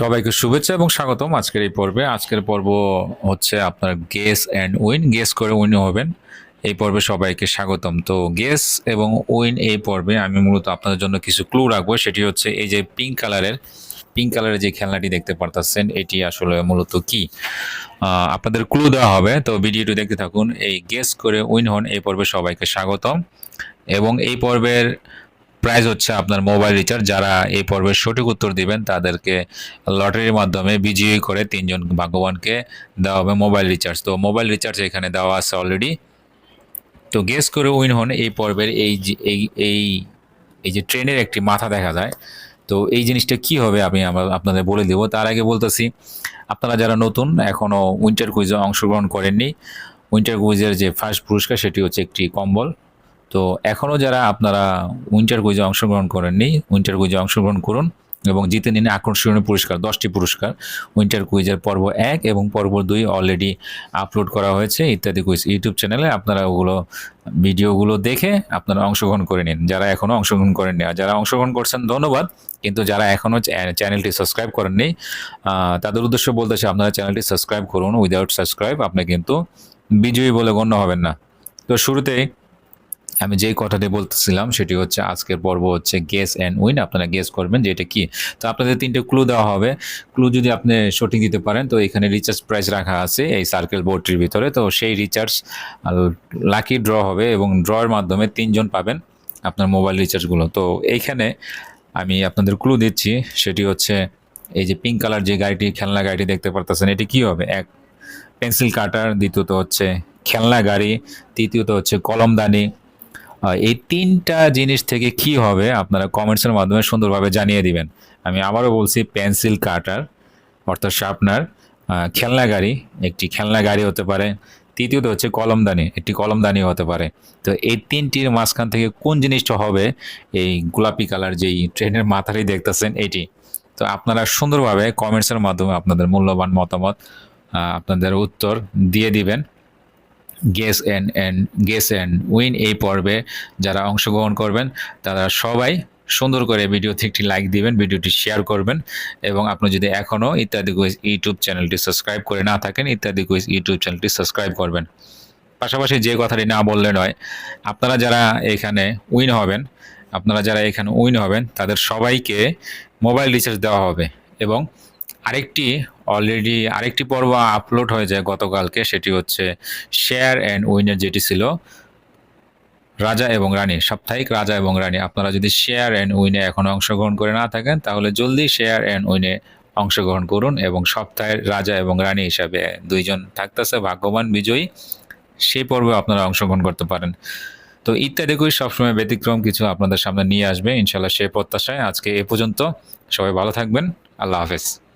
সবাইকে শুভেচ্ছা এবং স্বাগতম আজকের এই পর্বে। আজকের পর্ব হচ্ছে আপনার গেস অ্যান্ড উইন গেস করে উইন হবেন। এই পর্বে সবাইকে স্বাগতম। তো গেস এবং উইন এই পর্বে আমি মূলত আপনাদের জন্য কিছু ক্লু রাখব। সেটি হচ্ছে এই যে পিঙ্ক কালারের পিঙ্ক কালারের যে খেলনাটি দেখতে পারতেছেন, এটি আসলে মূলত কি? আপনাদের ক্লু দেওয়া হবে। তো ভিডিওটি দেখতে থাকুন। এই গেস করে উইন হন। এই পর্বে সবাইকে স্বাগতম। এবং এই পর্বের প্রাইজ হচ্ছে আপনার মোবাইল রিচার্জ যারা এই পর্বের সঠিক উত্তর দিবেন, তাদেরকে লটারির মাধ্যমে বিজয়ী করে তিনজন ভাগ্যবানকে দেওয়া হবে মোবাইল রিচার্জ তো মোবাইল রিচার্জ এখানে দেওয়া আছে অলরেডি তো গেস করে উইন হন এই পর্বের এই এই এই এই যে ট্রেনের একটি মাথা দেখা যায়। তো এই জিনিসটা কি হবে আমি আমার আপনাদের বলে দেবো। তার আগে বলতেছি, আপনারা যারা নতুন এখনও উইন্টার কুইজে অংশগ্রহণ করেননি উইন্টার কুইজের যে ফার্স্ট পুরস্কার, সেটি হচ্ছে একটি কম্বল। তো এখনও যারা আপনারা উইন্টার কুইজে অংশগ্রহণ করেননি, উইন্টার কুইজে অংশগ্রহণ করুন এবং জিতে নিন আকর্ষণীয় পুরস্কার, দশটি পুরস্কার। উইন্টার কুইজের পর্ব এক এবং পর্ব দুই অলরেডি আপলোড করা হয়েছে, ইত্যাদি কুইজ। ইউটিউব চ্যানেলে আপনারা ওগুলো, ভিডিওগুলো দেখে আপনারা অংশগ্রহণ করে নিন। যারা এখনও অংশগ্রহণ করেননি, আর যারা অংশগ্রহণ করছেন, ধন্যবাদ। কিন্তু যারা এখনও চ্যানেলটি সাবস্ক্রাইব করেননি তাদের উদ্দেশ্য বলতেছে আপনারা চ্যানেলটি সাবস্ক্রাইব করুন। উইদাউট সাবস্ক্রাইব আপনি কিন্তু বিজয়ী বলে গণ্য হবেন না। তো শুরুতেই আমি যেই কথাটি বলতেছিলাম, সেটি হচ্ছে আজকের পর্ব হচ্ছে গেস অ্যান্ড উইন আপনারা গেস করবেন যে এটা কি। তো আপনাদের তিনটে ক্লু দেওয়া হবে। ক্লু যদি আপনি সঠিক দিতে পারেন, তো এখানে রিচার্জ প্রাইস রাখা আছে এই সার্কেল বোর্ডটির ভিতরে। তো সেই রিচার্জ লাকি ড্র হবে এবং ড্রয়ের মাধ্যমে তিনজন পাবেন আপনার মোবাইল রিচার্জগুলো তো এইখানে আমি আপনাদের ক্লু দিচ্ছি, সেটি হচ্ছে এই যে পিঙ্ক কালার যে গাড়িটি, খেলনা গাড়িটি দেখতে পারতেছেন, এটি কি হবে? এক পেন্সিল কাটার দ্বিতীয়ত হচ্ছে খেলনা গাড়ি, তৃতীয়ত হচ্ছে কলমদানি এই তিনটা জিনিস থেকে কি হবে আপনারা কমেন্টসের মাধ্যমে সুন্দরভাবে জানিয়ে দিবেন। আমি আবারও বলছি পেন্সিল কাটার অর্থাৎ শার্পনার খেলনা গাড়ি, একটি খেলনা গাড়ি হতে পারে। তৃতীয়ত হচ্ছে কলমদানি, একটি কলমদানি হতে পারে। তো এই তিনটির মাঝখান থেকে কোন জিনিসটা হবে? এই গোলাপি কালার যেই ট্রেনের মাথারই দেখতেছেন, এটি। তো আপনারা সুন্দরভাবে কমেন্টসের মাধ্যমে আপনাদের মূল্যবান মতামত আপনাদের উত্তর দিয়ে দিবেন। Guess and and guess and win এই পর্বে যারা অংশগ্রহণ করবেন, তারা সবাই সুন্দর করে ভিডিওতে একটি লাইক দিবেন ভিডিওটি শেয়ার করবেন এবং আপনি যদি এখনও ইত্যাদি কুইজ ইউটিউব চ্যানেলটি সাবস্ক্রাইব করে না থাকেন, ইত্যাদি কুইজ ইউটিউব চ্যানেলটি সাবস্ক্রাইব করবেন। পাশাপাশি যে কথাটি না বললে নয়, আপনারা যারা এখানে উইন হবেন, আপনারা যারা এখানে উইন হবেন, তাদের সবাইকে মোবাইল রিচার্জ দেওয়া হবে এবং আরেকটি অলরেডি আরেকটি পর্ব আপলোড হয়ে যায় গতকালকে, সেটি হচ্ছে শেয়ার অ্যান্ড উইনের যেটি ছিল রাজা এবং রানী, সাপ্তাহিক রাজা এবং রানী। আপনারা যদি শেয়ার অ্যান্ড উইনে এখন অংশগ্রহণ করে না থাকেন, তাহলে জলদি শেয়ার অ্যান্ড উইনে অংশগ্রহণ করুন এবং সপ্তাহের রাজা এবং রানী হিসাবে দুইজন থাকতেছে, ভাগ্যবান, বিজয়ী। সেই পর্বে আপনারা অংশগ্রহণ করতে পারেন। তো ইত্যাদি করে সবসময় ব্যতিক্রম কিছু আপনাদের সামনে নিয়ে আসবে। ইনশাল্লাহ সেই প্রত্যাশায় আজকে এ পর্যন্ত। সবাই ভালো থাকবেন। আল্লাহ হাফেজ।